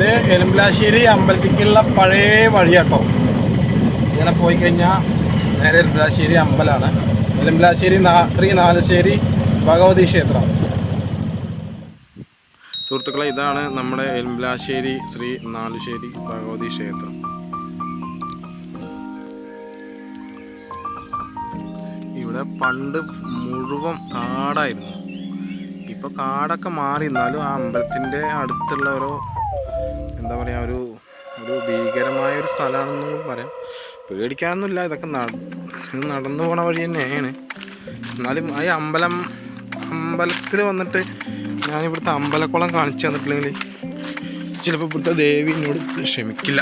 ഇത് എലുമ്പലാശ്ശേരി അമ്പലത്തിക്കുള്ള പഴയ വഴിയാട്ടോ. ഇങ്ങനെ പോയി കഴിഞ്ഞാൽ നേരെ എലുമ്പലാശ്ശേരി അമ്പലമാണ് എലുമ്പലാശ്ശേരി ശ്രീ നാലശ്ശേരി ഭഗവതി ക്ഷേത്രം. സുഹൃത്തുക്കളെ ഇതാണ് നമ്മുടെ എലുമ്പലാശ്ശേരി ശ്രീ നാലുശ്ശേരി ഭഗവതി ക്ഷേത്രം. ഇവിടെ പണ്ട് മുഴുവൻ കാടായിരുന്നു. ഇപ്പൊ കാടൊക്കെ മാറി എന്നാലും ആ അമ്പലത്തിന്റെ അടുത്തുള്ള ഓരോ എന്താ പറയുക ഒരു ഒരു ഭീകരമായ ഒരു സ്ഥലമാണെന്ന് പറയാം. പേടിക്കാനൊന്നുമില്ല ഇതൊക്കെ നട- നടന്നു പോണ വഴി തന്നെയാണ്. എന്നാലും ആ അമ്പലം അമ്പലത്തിൽ വന്നിട്ട് ഞാൻ ഇവിടുത്തെ അമ്പലക്കുളം കാണിച്ചു തന്നിട്ടില്ലെങ്കിൽ ചിലപ്പോൾ ഇവിടുത്തെ ദേവി എന്നോട് ക്ഷമിക്കില്ല.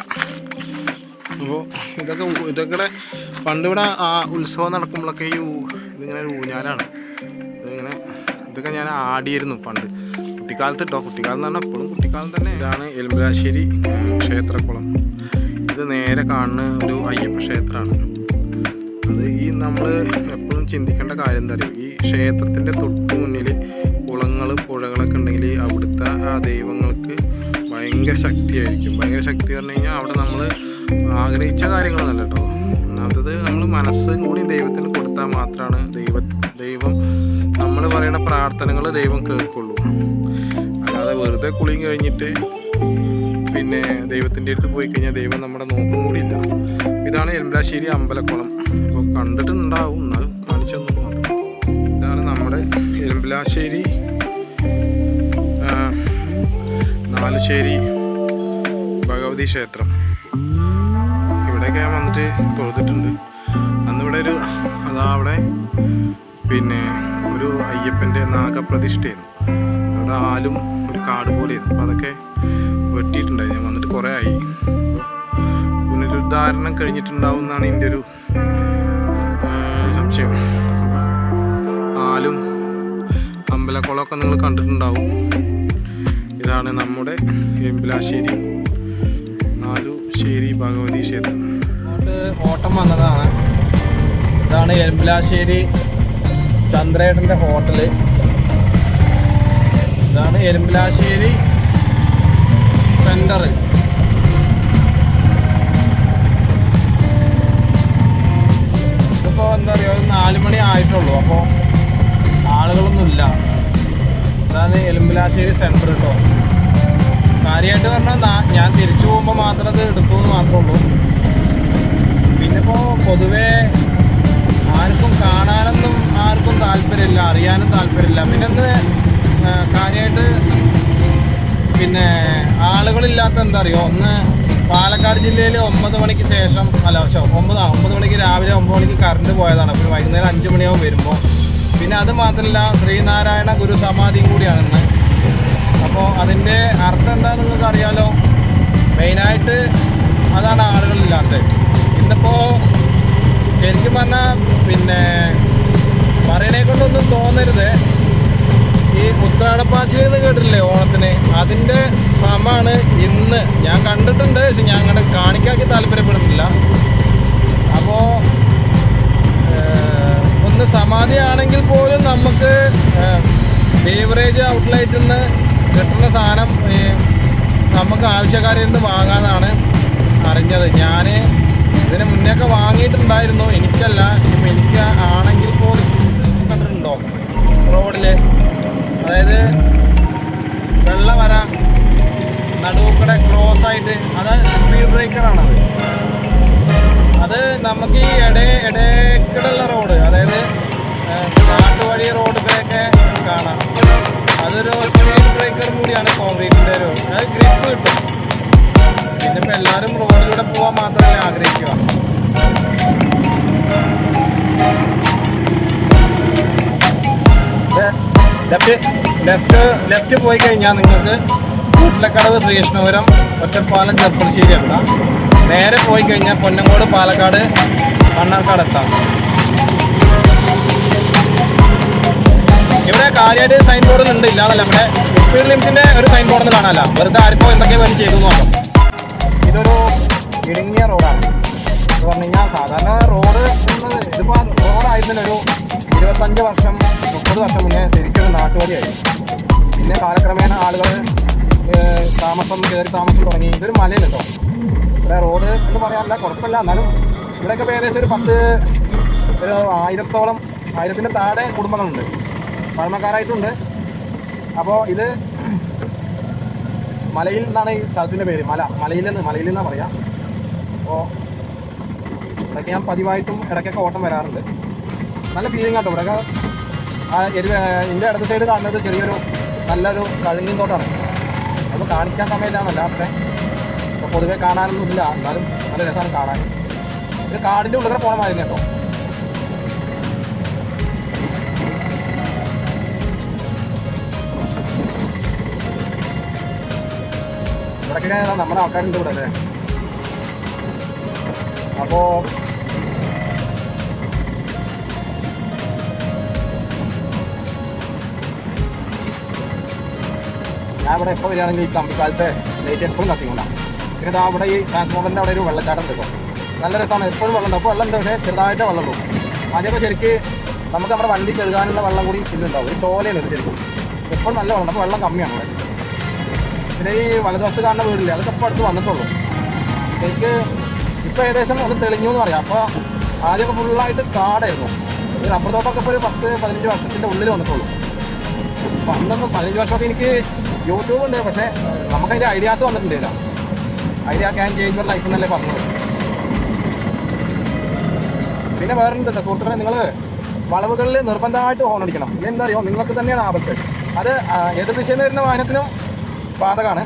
അപ്പോൾ ഇതൊക്കെ ഇതൊക്കെ പണ്ട് ഇവിടെ ആ ഉത്സവം നടക്കുമ്പോഴൊക്കെ ഈ ഇതിങ്ങനെ ഒരു ഊഞ്ഞാലാണ്. ഇതിങ്ങനെ ഇതൊക്കെ ഞാൻ ആടിയിരുന്നു പണ്ട്. കുട്ടിക്കാലത്ത് കേട്ടോ കുട്ടിക്കാലം തന്നെ എപ്പോഴും കുട്ടിക്കാലം തന്നെ. ഇതാണ് എലുമ്പലാശ്ശേരി ക്ഷേത്രക്കുളം. ഇത് നേരെ കാണുന്ന ഒരു അയ്യപ്പ ക്ഷേത്രമാണ്. അത് ഈ നമ്മൾ എപ്പോഴും ചിന്തിക്കേണ്ട കാര്യം എന്താ പറയുക ഈ ക്ഷേത്രത്തിന്റെ തൊട്ട് മുന്നിൽ കുളങ്ങൾ പുഴകളൊക്കെ ഉണ്ടെങ്കിൽ അവിടുത്തെ ആ ദൈവങ്ങൾക്ക് ഭയങ്കര ശക്തിയായിരിക്കും. ഭയങ്കര ശക്തി പറഞ്ഞു കഴിഞ്ഞാൽ അവിടെ നമ്മൾ ആഗ്രഹിച്ച കാര്യങ്ങളൊന്നല്ല കേട്ടോ. ഒന്നാമത്തത് നമ്മൾ മനസ്സും കൂടി ദൈവത്തിന് കൊടുത്താൽ മാത്രമാണ് ദൈവ ദൈവം നമ്മൾ പറയുന്ന പ്രാർത്ഥനകൾ ദൈവം കേൾക്കുള്ളൂ. വെറുതെ കുളിയും കഴിഞ്ഞിട്ട് പിന്നെ ദൈവത്തിന്റെ അടുത്ത് പോയി കഴിഞ്ഞാൽ ദൈവം നമ്മുടെ നോക്കും കൂടി ഇല്ല. ഇതാണ് എൽമ്പലാശ്ശേരി അമ്പലക്കുളം. അപ്പോൾ കണ്ടിട്ടുണ്ടാവും എന്നാലും കാണിച്ചൊന്നും ഇതാണ് നമ്മുടെ എൽമ്പലാശ്ശേരി നാലുശ്ശേരി ഭഗവതി ക്ഷേത്രം. ഇവിടെയൊക്കെ ഞാൻ വന്നിട്ട് തൊഴുതിട്ടുണ്ട്. അന്നിവിടെ ഒരു അതാ അവിടെ പിന്നെ ഒരു അയ്യപ്പന്റെ നാഗപ്രതിഷ്ഠയായിരുന്നു. ആലും ഒരു കാട് പോലെയായിരുന്നു. അപ്പോൾ അതൊക്കെ വെട്ടിയിട്ടുണ്ടായി. ഞാൻ വന്നിട്ട് കുറേ ആയി. പുനരുദ്ധാരണം കഴിഞ്ഞിട്ടുണ്ടാവും എന്നാണ് എന്റെ ഒരു സംശയം. ആലും അമ്പലക്കുളമൊക്കെ നിങ്ങൾ കണ്ടിട്ടുണ്ടാവും. ഇതാണ് നമ്മുടെ എമ്പിലാശ്ശേരി. നാലുശ്ശേരി ഭഗവതി ക്ഷേത്രം. ഓട്ടം വന്നതാണ്. ഇതാണ് എമ്പലാശ്ശേരി ചന്ദ്രേട്ടന്റെ ഹോട്ടൽ. ഇതാണ് എരുമ്പലാശ്ശേരി സെന്റർ ഇതിപ്പോൾ എന്താ പറയുക ഒരു മണി ആയിട്ടുള്ളൂ. അപ്പോൾ ആളുകളൊന്നുമില്ല. ഇതാണ് എലുമ്പലാശ്ശേരി സെന്റർ കേട്ടോ കാര്യമായിട്ട് പറഞ്ഞാൽ ഞാൻ തിരിച്ചു പോകുമ്പോൾ മാത്രം അത് എടുത്തു എന്ന് മാത്രമേ ഉള്ളൂ. പിന്നെ ഇപ്പോൾ പൊതുവേ ആർക്കും കാണാനൊന്നും ആർക്കും താല്പര്യമില്ല അറിയാനും താല്പര്യമില്ല. പിന്നെ കാര്യമായിട്ട് പിന്നെ ആളുകളില്ലാത്ത എന്താ അറിയോ? ഒന്ന് പാലക്കാട് ജില്ലയിൽ ഒമ്പത് മണിക്ക് ശേഷം അല്ല പക്ഷേ ഒമ്പത് ഒമ്പത് മണിക്ക് രാവിലെ ഒമ്പത് മണിക്ക് കറണ്ട് പോയതാണ്. അപ്പോൾ വൈകുന്നേരം അഞ്ച് മണിയാവും വരുമ്പോൾ പിന്നെ അത് മാത്രമല്ല ശ്രീനാരായണ ഗുരു സമാധിയും കൂടിയാണ് ഇന്ന്. അപ്പോൾ അതിന്റെ അർത്ഥം എന്താണെന്ന് നിങ്ങൾക്ക് അറിയാലോ? മെയിനായിട്ട് അതാണ് ആളുകളില്ലാത്തത്. ഇന്നിപ്പോൾ ശരിക്കും പറഞ്ഞാൽ പിന്നെ പറയണേ കൊണ്ടൊന്നും തോന്നരുത്. ഈ ഉത്രാടപ്പാച്ചിൽ എന്ന് കേട്ടിട്ടില്ലേ ഓണത്തിന്? അതിന്റെ സമമാണ് ഇന്ന്. ഞാൻ കണ്ടിട്ടുണ്ട് പക്ഷെ ഞാൻ അങ്ങനെ കാണിക്കാക്കി താല്പര്യപ്പെടുന്നില്ല. അപ്പോൾ ഒന്ന് സമാധിയാണെങ്കിൽ പോലും നമുക്ക് ബേവറേജ് ഔട്ട്ലെറ്റിൽ നിന്ന് കിട്ടുന്ന സാധനം നമുക്ക് ആവശ്യക്കാരിൽ നിന്ന് വാങ്ങാമെന്നാണ് അറിഞ്ഞത്. ഞാൻ ഇതിന് മുന്നേയൊക്കെ വാങ്ങിയിട്ടുണ്ടായിരുന്നു. എനിക്കല്ല ഇപ്പം എനിക്ക് ആയിട്ട് അത് സ്പീഡ് ബ്രേക്കറാണ് അത് അത് നമുക്ക് ഈ ഇട ഇടയ്ക്കിടുള്ള റോഡ് അതായത് റോഡ് ഒക്കെ കാണാം. അതൊരു സ്പീഡ് ബ്രേക്കർ കൂടിയാണ് കോൺക്രീറ്റിന്റെ ഒരു അത് ഗ്രിപ്പ് കിട്ടും. പിന്നെ ഇപ്പം എല്ലാവരും റോഡിലൂടെ പോകാൻ മാത്രമല്ല ആഗ്രഹിക്കുക ലെഫ്റ്റ് ലെഫ്റ്റ് ലെഫ്റ്റ് പോയി കഴിഞ്ഞാൽ നിങ്ങൾക്ക് കൂട്ടിലക്കടവ് ശ്രീകൃഷ്ണപുരം ഒറ്റപ്പാലം ചെപ്പളശ്ശേരി എത്താം നേരെ പോയി കഴിഞ്ഞാൽ പൊന്നങ്കോട് പാലക്കാട് മണ്ണാർക്കാട് എത്താം ഇവിടെ കാര്യമായിട്ട് സൈൻ ബോർഡ് ഉണ്ട് ഇല്ലാന്നല്ല. നമ്മുടെ സ്പീഡ് ലിമിറ്റിന്റെ ഒരു സൈൻ ബോർഡ് ഒന്നും കാണാനല്ല വെറുതെ ആർക്കോ എന്തൊക്കെ വേണ്ടി ചെയ്തു നോക്കാം. ഇതൊരു ഇടുങ്ങിയ റോഡാണ് എന്ന് പറഞ്ഞു കഴിഞ്ഞാൽ സാധാരണ റോഡ് ഇതിപ്പോൾ റോഡായിരുന്നില്ല ഒരു ഇരുപത്തഞ്ച് വർഷം മുപ്പത് വർഷം മുന്നേ ശരിക്കും ഒരു കയറി താമസം തുടങ്ങി. ഇതൊരു മലയാണ് കേട്ടോ ഇവിടെ റോഡ് എന്ന് പറയാനില്ല കുഴപ്പമില്ല. എന്നാലും ഇവിടെയൊക്കെ ഇപ്പോൾ ഏകദേശം ഒരു പത്ത് ഒരു ആയിരത്തോളം ആയിരത്തിന്റെ താഴെ കുടുംബങ്ങളുണ്ട്. പഴമക്കാരായിട്ടുണ്ട്. അപ്പോൾ ഇത് മലയിൽ നിന്നാണ് ഈ സ്ഥലത്തിന്റെ പേര്. മല മലയിൽ നിന്ന് മലയിൽ നിന്നാണ് പറയാം. അപ്പോൾ ഇവിടെയൊക്കെ ഞാൻ പതിവായിട്ടും ഇടയ്ക്കൊക്കെ ഓട്ടം വരാറുണ്ട്. നല്ല ഫീലിംഗ് ആട്ടോ. ഇവിടെയൊക്കെ ഇതിന്റെ ഇടത് സൈഡ് കാണുന്നത് ചെറിയൊരു നല്ലൊരു കഴുങ്ങിൻ തോട്ടാണ്. അത് കാണിക്കാൻ സമയത്താണല്ല പക്ഷേ ഇപ്പോൾ പൊതുവെ കാണാനൊന്നും ഇല്ല എന്നാലും നല്ല രസമാണ് കാണാൻ. ഇത് കാടിന്റെ ഉള്ളിൽ പോകണം മാതിരി കേട്ടോ. ഇവിടെ നമ്മുടെ ആൾക്കാരുണ്ട് ഇവിടെ അല്ലേ? അപ്പോൾ ഇവിടെ എപ്പോൾ വരികയാണെങ്കിൽ ഈ കമ്പിക്കാലത്തെ ലൈറ്റ് എപ്പോഴും കത്തിക്കൊണ്ടാണ് പിന്നെ അവിടെ ഈ ട്രാൻസ്ഫോമറിന്റെ അവിടെ ഒരു വെള്ളച്ചാട്ടം എടുക്കും നല്ല രസമാണ്. എപ്പോഴും വെള്ളം ഉണ്ട്. അപ്പോൾ വെള്ളം ഉണ്ട്. ചെറുതായിട്ട് വെള്ളം പോകും ആദ്യമൊക്കെ ശരിക്ക് നമുക്ക് നമ്മുടെ വണ്ടി കഴുകാനുള്ള വെള്ളം കൂടി ഇല്ലുണ്ടാവും ഒരു ചോലയാണ് ശരിക്കും. എപ്പോഴും നല്ല വെള്ളം അപ്പോൾ വെള്ളം കമ്മിയാണ് അവിടെ. പിന്നെ ഈ വലതുവശത്ത് കാണുന്ന വീടില്ലേ? അതൊക്കെ ഇപ്പോൾ അടുത്ത് വന്നിട്ടുള്ളൂ. എനിക്ക് ഇപ്പോൾ ഏകദേശം അത് തെളിഞ്ഞു എന്ന് പറയാം. അപ്പോൾ ആദ്യമൊക്കെ ഫുള്ളായിട്ട് കാടായിരുന്നു. റബ്ബർ തോട്ടമൊക്കെ ഇപ്പോൾ ഒരു പത്ത് പതിനഞ്ച് വർഷത്തിന്റെ ഉള്ളിൽ വന്നിട്ടുള്ളൂ. അന്നൊന്നും പതിനഞ്ച് വർഷമൊക്കെ എനിക്ക് യൂട്യൂബ് ഉണ്ട് പക്ഷേ നമുക്കതിന്റെ ഐഡിയാസ് വന്നിട്ടുണ്ട് ഐഡിയ ക്യാൻ ചേഞ്ച് ലൈഫ് എന്നല്ലേ പറഞ്ഞത്. പിന്നെ വേറെ എന്തുണ്ട് സുഹൃത്തുക്കളെ നിങ്ങൾ വളവുകളിൽ നിർബന്ധമായിട്ട് ഹോൺ അടിക്കണം. എന്താ അറിയോ? നിങ്ങൾക്ക് തന്നെയാണ് ആപത്ത്. അത് ഏത് ദിശയിൽ വരുന്ന വാഹനത്തിനും ബാധകമാണ്.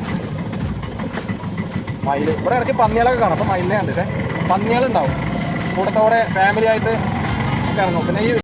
മയിൽ ഇവിടെ ഇടയ്ക്ക് പന്നികളൊക്കെ കാണും. അപ്പോൾ മയിലിനെ കണ്ടിട്ട് പന്നികളുണ്ടാവും. കൂട്ടത്തോടെ ഫാമിലി ആയിട്ട് ഇറങ്ങും പിന്നെ ഈ